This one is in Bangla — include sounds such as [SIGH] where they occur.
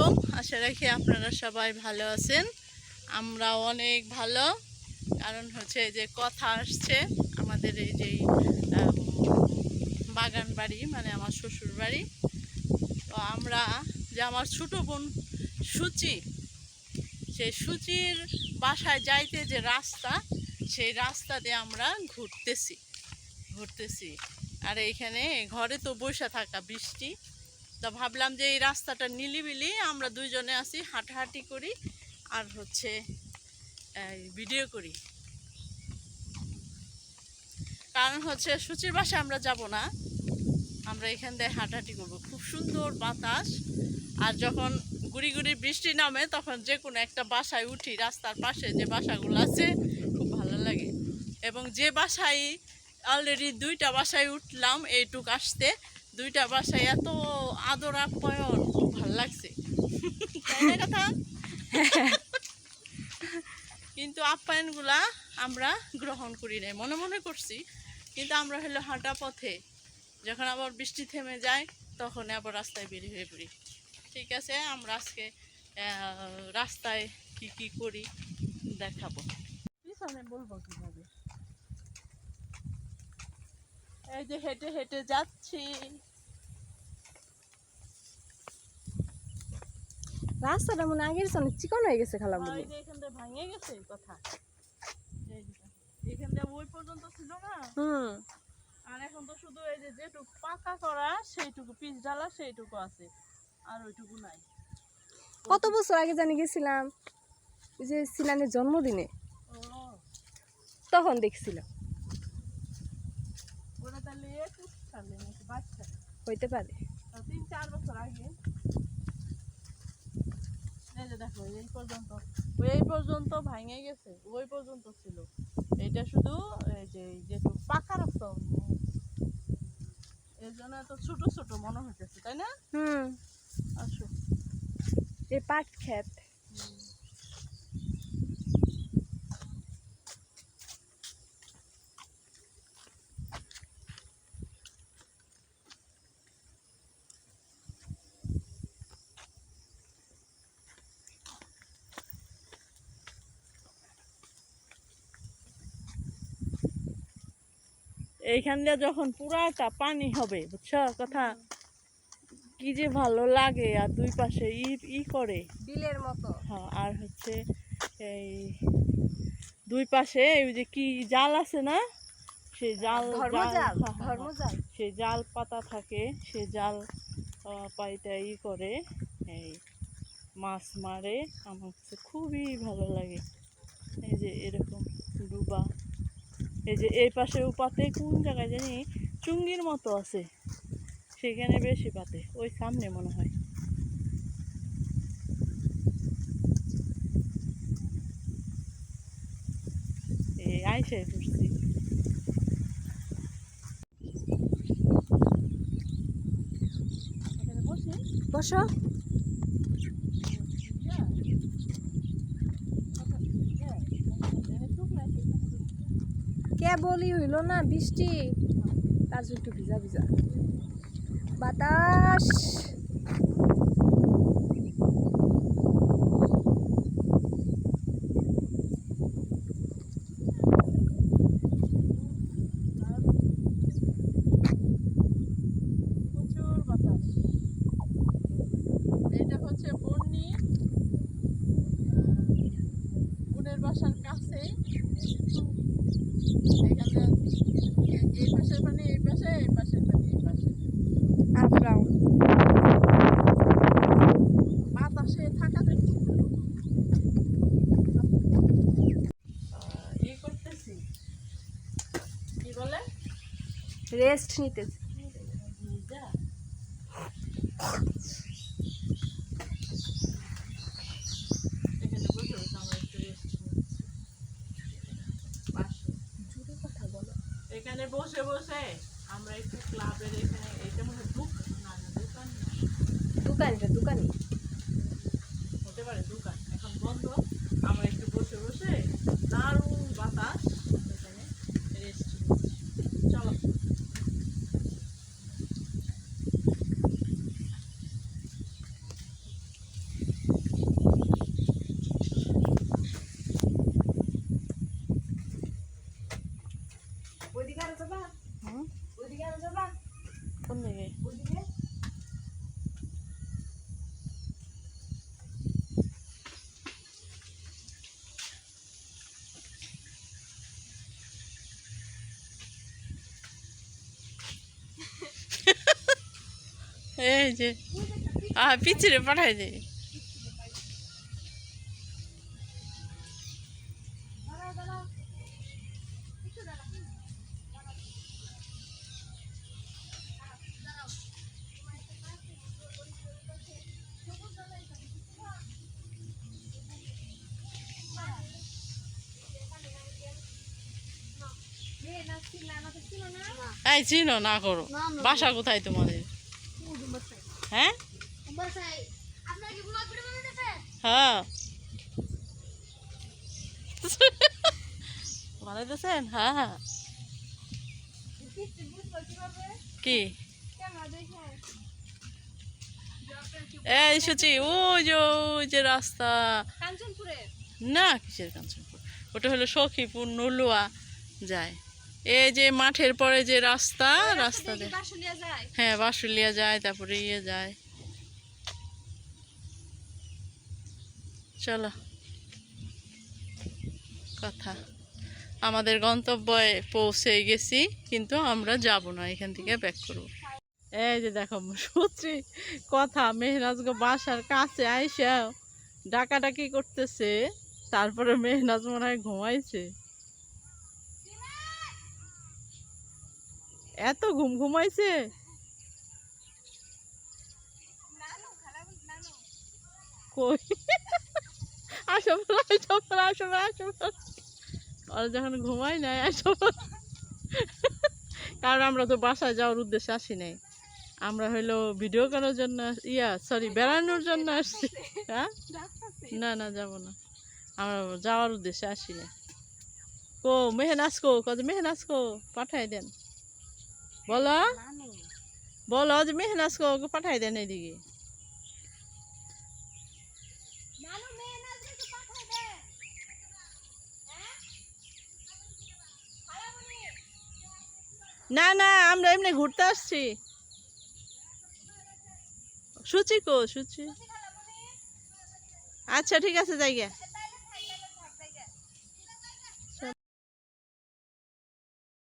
আলাইকুম। আশা রাখি আপনারা সবাই ভালো আছেন। আমরা অনেক ভালো। কারণ হচ্ছে যে কথা আসছে আমাদের এই যে বাগান বাড়ি মানে আমার শ্বশুর বাড়ি। তো আমরা যে আমার ছোট বোন সুচি সেই সুচির বাসায় যাইতে যে রাস্তা, সেই রাস্তা দিয়ে আমরা ঘুরতেছি ঘুরতেছি। আর এইখানে ঘরে তো বসে থাকা বৃষ্টি। তো ভাবলাম যে এই রাস্তাটা নিলিবিলি আমরা দুইজনে আছি, হাঁটাহাঁটি করি আর হচ্ছে ভিডিও করি। কারণ হচ্ছে সুচির বাসায় আমরা যাব না, আমরা এখান দিয়ে হাঁটাহাঁটি করব। খুব সুন্দর বাতাস, আর যখন গুড়ি গুড়ি বৃষ্টি নামে তখন যে কোনো একটা বাসায় উঠি, রাস্তার পাশে যে বাসাগুলো আছে, খুব ভালো লাগে। এবং যে বাসায় অলরেডি দুইটা বাসায় উঠলাম, এইটুক আসতে দুইটা বাসায় এত আদর আপ্যায়ন, খুব ভালো লাগছে। কথা? কিন্তু আপ্যায়নগুলা আমরা গ্রহণ করি নাই, মনে মনে করছি। কিন্তু আমরা হলো হাঁটা পথে, যখন আবার বৃষ্টি থেমে যায়, তখন আবার রাস্তায় বের হয়ে পড়ি। ঠিক আছে, আমরা আজকে রাস্তায় কি কি করি দেখাবো। পিছনে বলব কীভাবে? এই যে হেঁটে হেঁটে যাচ্ছি। রাস্তাটা মনে আগের অনেক চিকন হয়ে গেছে খালাম ওই যে এখান ভাঙে গেছে কথা। এই যে, এখান দিয়ে ওই পর্যন্ত ছিল না? হুম। আর এখন তো শুধু এই যে যেটুকু পাকা করা সেইটুকু পিচ ঢালা সেইটুকু আছে। আর ওইটুকু নাই। কত বছর আগে জানি গেছিলাম ওই যে সিনানের জন্মদিনে। ও। তখন দেখছিলাম। হইতে পারে। তিন চার বছর আগে। এই যে দেখো এই পর্যন্ত এই পর্যন্ত ভাঙে গেছে ওই পর্যন্ত ছিল। এটা শুধু এই যে যেহেতু পাকা রাস্তা এর এই জন্য এত ছোট ছোট মনে হইতেছে তাই না? হুম। আসো। এই পাট ক্ষেত। এইখান দিয়ে যখন পুরাটা পানি হবে বুঝছ? কথা কি যে ভালো লাগে আর দুই পাশে ই ই করে। বিলের মতো। হ্যাঁ আর হচ্ছে এই দুই পাশে ওই যে কি জাল আছে না? সে জাল হ্যাঁ, হ্যাঁ, হ্যাঁ। সেই জাল পাতা থাকে সে জাল পাইতে ই করে এই মাছ মারে। আমার কাছে খুবই ভালো লাগে। এই যে এরকম ডুবা। এই যে এই পাশে উপাতে কোন জায়গায় জানি চুঙ্গির মতো আছে। সেখানে বেশি পাতে, ওই সামনে মনে হয়। এই এখানে বসে। বসো হইল না বৃষ্টি। তার একটু ভিজা ভিজা। বাতাস প্রচুর বাতাস এটা হচ্ছে বন্যি বোনের বাসার কাছে এখানে এই পাশের পানি এই পাশে এই পাশের পানি এই পাশে আপ ডাউন বাতাসে থাকাতে ই করতেছি কি বলে রেস্ট নিতেছে ভিজা এখানে বসে বসে। আমরা একটু রেস্ট কথা বলো এখানে বসে বসে আমরা একটু ক্লাবের এখানে এটা মনে দোকান না না দোকান দোকানটা দোকানে কোন দিকে এই যে আ পিছনে পাঠাই দেয় এই চিনো না করো। বাসা কোথায় তোমাদের? হ্যাঁ? ভিডিও বানাইতেছেন? হ্যাঁ। [LAUGHS] বানাইতেছেন? হ্যাঁ হ্যাঁ। কি? এই সুচি ওই যে ওই যে রাস্তা। না কিসের কাঞ্চনপুর? ওটা হলো সখীপুর নলুয়া যায়। এই যে মাঠের পরে যে রাস্তা রাস্তা দিয়ে হ্যাঁ বাসুলিয়া যায় তারপরে ইয়ে যায়। চলো। কথা। আমাদের গন্তব্যে পৌঁছে গেছি কিন্তু আমরা যাব না এখান থেকে ব্যাক করব। এই যে দেখো সত্যি কথা মেহনাজগো বাসার কাছে আইসা ডাকাডাকি করতেছে তারপরে মেহনাজ মনে হয় ঘুমাইছে। এত ঘুম ঘুমাইছে? যখন ঘুমাই নাই, আসো কারণ আমরা তো বাসায় যাওয়ার উদ্দেশ্যে আসি নাই। আমরা হইল ভিডিও করার জন্য ইয়া সরি বেড়ানোর জন্য আসছি। হ্যাঁ? না না, যাব না। আমরা যাওয়ার উদ্দেশ্যে আসি না কো মেহনাজ কো কত মেহনাজ কো পাঠাই দেন। বলো? বলো যে মেহনাজ কো ওকে পাঠাই দেন এদিকে না না আমরা এমনি ঘুরতে আসছি। সুচি কো সুচি। আচ্ছা ঠিক আছে যাই গে।